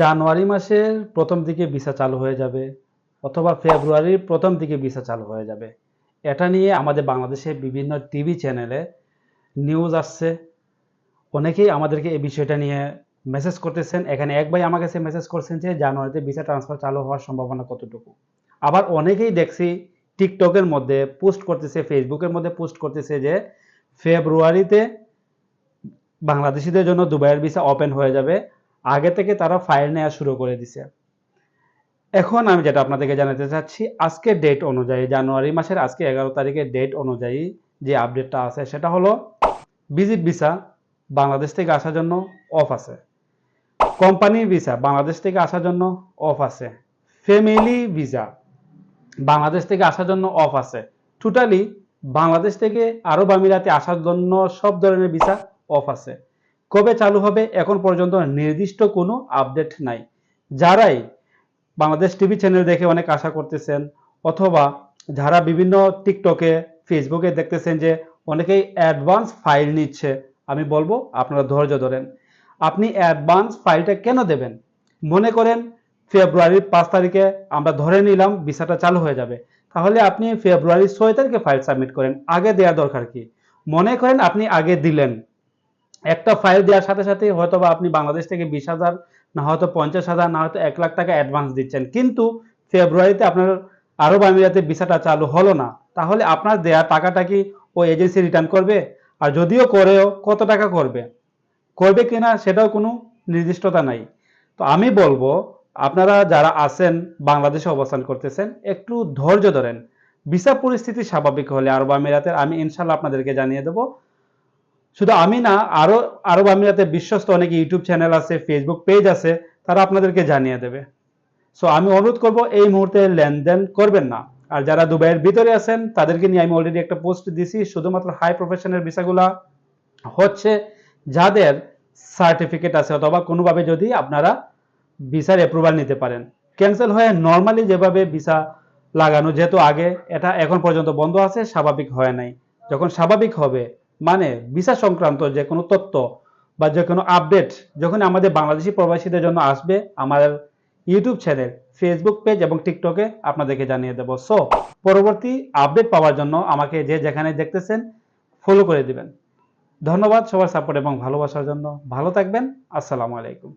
জানুয়ারি মাসের প্রথম দিকে ভিসা চালু হয়ে যাবে, অথবা ফেব্রুয়ারির প্রথম দিকে ভিসা চালু হয়ে যাবে। এটা নিয়ে আমাদের বাংলাদেশে বিভিন্ন টিভি চ্যানেলে নিউজ আসছে। অনেকেই আমাদেরকে এই বিষয়টা নিয়ে মেসেজ করতেছেন। এখানে এক ভাই আমার কাছে মেসেজ করছেন যে, জানুয়ারিতে ভিসা ট্রান্সফার চালু হওয়ার সম্ভাবনা কতটুকু? আবার অনেকেই দেখছি টিকটকের মধ্যে পোস্ট করতেছে ফেসবুকের মধ্যে পোস্ট করতেছে যে, ফেব্রুয়ারিতে বাংলাদেশিদের জন্য দুবাইয়ের ভিসা ওপেন হয়ে যাবে। আগে থেকে তারা ফাইল নেওয়া শুরু করে দিছে। এখন আমি যেটা আপনাদেরকে জানাতে চাচ্ছি, আজকে ডেট অনুযায়ী, জানুয়ারি মাসের আজকে এগারো তারিখের ডেট অনুযায়ী যে আপডেটটা আছে, সেটা হলো ভিজিট ভিসা বাংলাদেশ থেকে আসার জন্য অফ আছে। কোম্পানির ভিসা বাংলাদেশ থেকে আসার জন্য অফ আছে। ফ্যামিলি ভিসা বাংলাদেশ থেকে আসার জন্য অফ আছে। টোটালি বাংলাদেশ থেকে আরব আমিরাতে আসার জন্য সব ধরনের ভিসা অফ আছে। কবে চালু হবে এখন পর্যন্ত নির্দিষ্ট কোনো আপডেট নাই। যারাই বাংলাদেশ টিভি চ্যানেল দেখে অনেক আশা করতেছেন, অথবা যারা বিভিন্ন টিকটকে, ফেসবুকে দেখতেছেন যে অনেকেই অ্যাডভান্স ফাইল নিচ্ছে, আমি বলব আপনারা ধৈর্য ধরেন। আপনি অ্যাডভান্স ফাইলটা কেন দেবেন? মনে করেন ফেব্রুয়ারির পাঁচ তারিখে আমরা ধরে নিলাম ভিসাটা চালু হয়ে যাবে। তাহলে আপনি ফেব্রুয়ারির ছয় তারিখে ফাইল সাবমিট করেন। আগে দেওয়া দরকার কি? মনে করেন আপনি আগে দিলেন। একটা ফাইল দেওয়ার সাথে সাথে হয়তো বা আপনি বাংলাদেশ থেকে বিশ হাজার, না হয়তো পঞ্চাশ হাজার, না হয়তো এক লাখ টাকা অ্যাডভান্স দিচ্ছেন। কিন্তু ফেব্রুয়ারিতে আপনার আরব আমিরাতে ভিসাটা চালু হলো না। তাহলে আপনার দেওয়া টাকাটা কি ওই এজেন্সি রিটার্ন করবে? আর যদিও করেও কত টাকা করবে? করবে কিনা সেটাও কোনো নির্দিষ্টতা নাই। তো আমি বলব, আপনারা যারা আছেন, বাংলাদেশে অবস্থান করতেছেন, একটু ধৈর্য ধরেন। ভিসা পরিস্থিতি স্বাভাবিক হলে আরব আমিরাতের, আমি ইনশাল্লাহ আপনাদেরকে জানিয়ে দেবো। শুধু আমি না, আরও, আরব আমিরাতে বিশ্বস্ত অনেক ইউটিউব চ্যানেল আছে ফেসবুক পেজ আছে, তারা আপনাদেরকে জানিয়ে দেবে। সো আমি অনুরোধ করব, এই মুহূর্তে লেনদেন করবেন না। আর যারা দুবাইয়ের ভিতরে আছেন, তাদেরকে নিয়ে আমি অলরেডি একটা পোস্ট দিছি, শুধুমাত্র হাই প্রফেশনের ভিসাগুলা হচ্ছে, যাদের সার্টিফিকেট আছে, অথবা কোনোভাবে যদি আপনারা ভিসার অ্যাপ্রুভাল নিতে পারেন। ক্যান্সেল হয়ে নর্মালি যেভাবে ভিসা লাগানো, যেহেতু আগে এটা এখন পর্যন্ত বন্ধ আছে, স্বাভাবিক হয় নাই। যখন স্বাভাবিক হবে মানে ভিসা সংক্রান্ত যে কোনো তথ্য বা যে কোনো আপডেট যখন আমাদের বাংলাদেশি প্রবাসীদের জন্য আসবে, আমাদের ইউটিউব চ্যানেল ফেসবুক পেজ এবং টিকটকে আপনাদেরকে জানিয়ে দেবো। সো পরবর্তী আপডেট পাওয়ার জন্য আমাকে যে যেখানে দেখতেছেন ফলো করে দিবেন। ধন্যবাদ সবার সাপোর্ট এবং ভালোবাসার জন্য। ভালো থাকবেন। আসসালামু আলাইকুম।